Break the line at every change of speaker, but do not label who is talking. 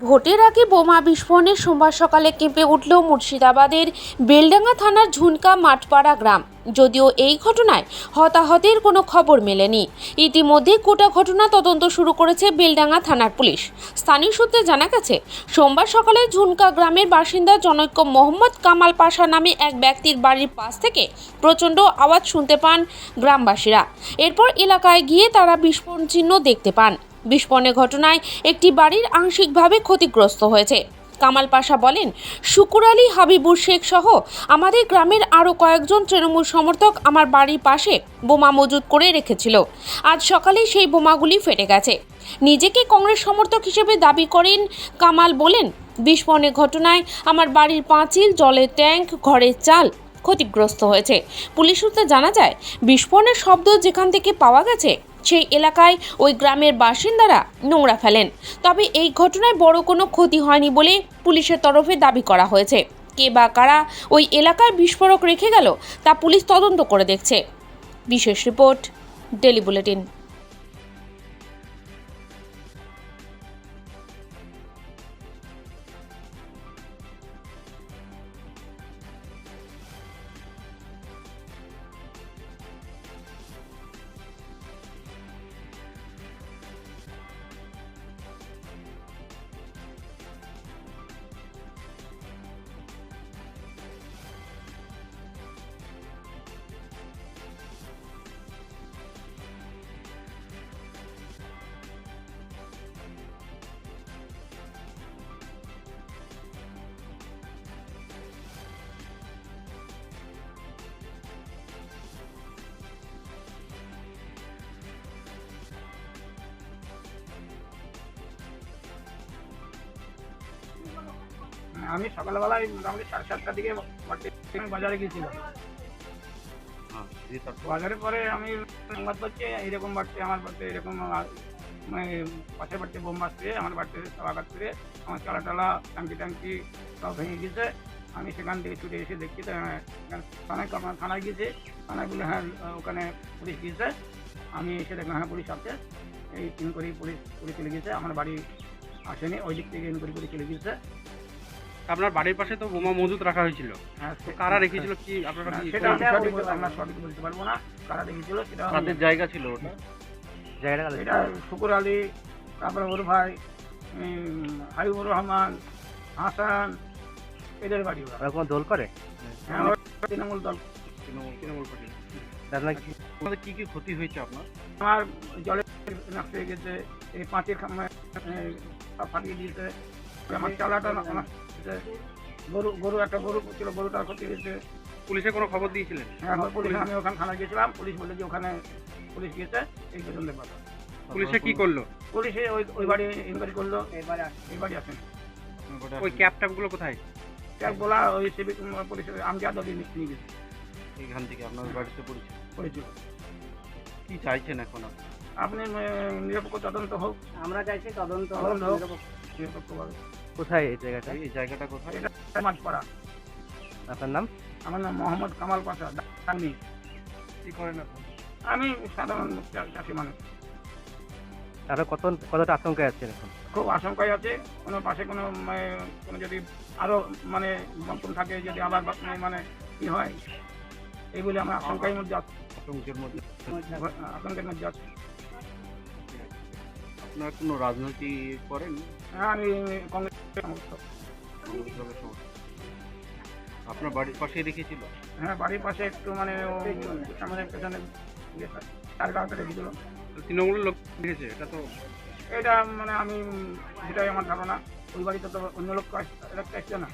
ভোটের আগে বোমা বিস্ফোরণে সোমবার সকালে কেঁপে উঠল মুর্শিদাবাদের বেলডাঙ্গা থানার ঝুনকা মাঠপাড়া গ্রাম। যদিও এই ঘটনায় হতাহতের কোনো খবর মেলেনি। ইতিমধ্যে গোটা ঘটনা তদন্ত শুরু করেছে বেলডাঙ্গা থানার পুলিশ। স্থানীয় সূত্রে জানা গেছে, সোমবার সকালে ঝুনকা গ্রামের বাসিন্দা জনৈক্য মোহাম্মদ কামাল পাশা নামে এক ব্যক্তির বাড়ির পাশ থেকে প্রচণ্ড আওয়াজ শুনতে পান গ্রামবাসীরা। এরপর এলাকায় গিয়ে তারা বিস্ফোরণ চিহ্ন দেখতে পান। বিস্ফোরণের ঘটনায় একটি বাড়ির আংশিকভাবে ক্ষতিগ্রস্ত হয়েছে। কামাল পাশা বলেন, শুকুর আলী, হাবিবুর শেখ সহ আমাদের গ্রামের আরও কয়েকজন তৃণমূল সমর্থক আমার বাড়ির পাশে বোমা মজুত করে রেখেছিল। আজ সকালে সেই বোমাগুলি ফেটে গেছে। নিজেকে কংগ্রেস সমর্থক হিসেবে দাবি করেন কামাল বলেন, বিস্ফোরণের ঘটনায় আমার বাড়ির পাঁচিল, জলের ট্যাঙ্ক, ঘরের চাল ক্ষতিগ্রস্ত হয়েছে। পুলিশ সূত্রে জানা যায়, বিস্ফোরণের শব্দ যেখান থেকে পাওয়া গেছে সেই এলাকায় ওই গ্রামের বাসিন্দারা নোংরা ফেলেন। তবে এই ঘটনায় বড় কোনো ক্ষতি হয়নি বলে পুলিশের তরফে দাবি করা হয়েছে। কে বা কারা ওই এলাকায় বিস্ফোরক রেখে গেল তা পুলিশ তদন্ত করে দেখছে। বিশেষ রিপোর্ট ডেলি বুলেটিন।
আমি সকালবেলায় মোটামুটি সাড়ে সাতটার দিকে বাড়িতে বাজারে গিয়েছিলাম।
হ্যাঁ,
বাজারে পরে আমি সংবাদ পাচ্ছি এইরকম বাড়তে আমার বাড়িতে এরকম মানে পাশের বাড়িতে বোম বাজছে আমার বাড়িতে সব আঘাত করে আমার চালা টালা টাঙ্কি টাঙ্কি সব ভেঙে গেছে আমি সেখান থেকে ছুটে এসে দেখছি থানায় আমার থানায় গিয়েছে থানায় বলে হ্যাঁ ওখানে পুলিশ গিয়েছে। আমি এসে দেখলাম হ্যাঁ পুলিশ আছে। এই ইনকোয়ারি পুলিশ পুলিশ চলে গিয়েছে আমার বাড়ি আসেনি ওই দিক থেকে ইনকোয়ারি করে চলে গিয়েছে।
আপনার বাড়ির পাশে তো বোমা মজুত রাখা হয়েছিল।
হ্যাঁ
তো কারা রেখেছিল কি আপনারা কি
সেটা সঠিক বলতে- আমরা সঠিক বলতে পারব না। কারা সেটা আমি-
জায়গা ছিল ওটা। জায়গাটা
এটা শুকুর আলী তারপরে ওর ভাই হাবিবুর রহমান হাসান এদের বাড়ি ওরা।
কোনো দোল করে?
হ্যাঁ, তৃণমূল দল।
তৃণমূল তৃণমূল পার্টি।
আপনার কি?
কি কি ক্ষতি হয়েছে আপনার?
আমার জলে নষ্ট হয়ে গেছে এই পাঁচের ফাটিয়ে দিয়েছে। আমার চালাটা। গরু গরু একটা গরু ছিল গরুটার ক্ষতি হয়েছে।
পুলিশে কোনো খবর দিয়েছিলেন?
হ্যাঁ পুলিশ আমি ওখানে থানা গিয়েছিলাম পুলিশ বলে যে ওখানে পুলিশ গিয়েছে এই পর্যন্ত ব্যাপার।
পুলিশে কি করল?
পুলিশে ওই ওই বাড়ি ইনকোয়ারি করল এই বাড়ি আসেন।
ওই ক্যাব ট্যাবগুলো কোথায়?
এক বলা ওই সিভিক পুলিশ আমজাদ ওদের নিয়ে গেছে।
এখান থেকে আপনার বাড়িতে পড়েছে?
করেছিল
কি চাইছেন এখন আপনি?
নিরপেক্ষ তদন্ত হোক।
আমরা চাইছি তদন্ত হোক,
তদন্ত হোক
নিরপেক্ষ।
নিরপেক্ষভাবে
কোথায় এই জায়গাটা?
এই জায়গাটা কোথায়?
এটা মাঝপাড়া
আপনার নাম?
আমার নাম মোহাম্মদ কামাল পাশা দাঙ্গি
কি করেন আপনি?
আমি সাধারণ চাষি মানুষ।
তারা কত কতটা আতঙ্কে আছেন এখন?
খুব আশঙ্কায় আছে। কোনো পাশে কোনো মানে, কোনো যদি আরও মানে বন্টন থাকে যদি আবার মানে কি হয় এই বলে আমার আশঙ্কার মধ্যে আছি,
আতঙ্কের মধ্যে
আতঙ্কের মধ্যে আছে।
আপনারা কোনো রাজনীতি করেন?
হ্যাঁ আমি কংগ্রেস
কংগ্রেস আপনার বাড়ির পাশেই রেখেছিল
হ্যাঁ বাড়ির পাশে একটু মানে আমাদের পেছনে তার কাউকে রেখেছিল।
তৃণমূলের লোক রেখেছে এটা তো
এটা মানে আমি সেটাই আমার ধারণা। ওই বাড়িতে তো অন্য লোক এসছে আসছে না।